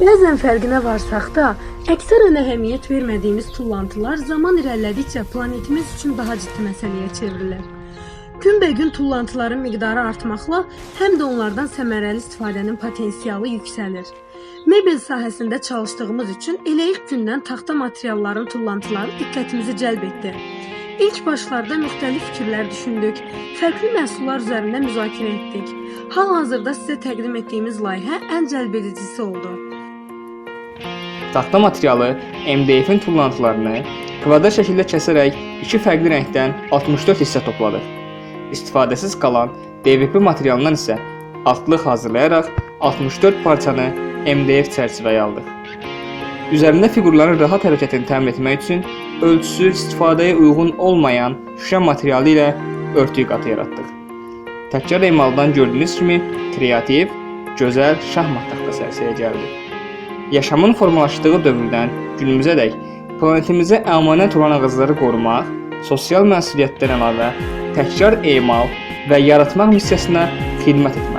Bəzən fərqinə varsaq da, əksərən əhəmiyyət vermədiyimiz tullantılar zaman irəlilədikcə planetimiz üçün daha ciddi məsələyə çevrilir. Günbəgün tullantıların miqdarı artmaqla həm də onlardan səmərəli istifadənin potensialı yüksəlir. Mebel sahəsində çalışdığımız üçün elə ilk gündən taxta materialların tullantıları diqqətimizi cəlb etdi. İlk başlarda müxtəlif fikirlər düşündük, fərqli məhsullar üzərində müzakirə etdik. Hal-hazırda sizə təqdim etdiyimiz layihə ən cəlbedicisi oldu. Taxta materialı MDF-in tullantılarını kvadrat şəkildə kəsərək iki fərqli rəngdən 64 hissə topladıq. İstifadəsiz qalan DVP materialından isə altlıq hazırlayaraq 64 parçanı MDF çərçivəyə aldıq. Üzərində fiqurların rahat hərəkətini təmin etmək üçün ölçüsü istifadəyə uyğun olmayan şüşə materialı ilə örtük qatı yaratdıq. Təkrar emaldan gördüyünüz kimi kreativ, gözəl şahmat taxtası ərsəyə gəldi. Yaşamın formalaşdığı dövrdən günümüzədək planetimizə əmanət olan ağacları qorumaq, sosial məsuliyyətdən əlavə təkrar emal və yaratmaq missiyasına xidmət etməkdir.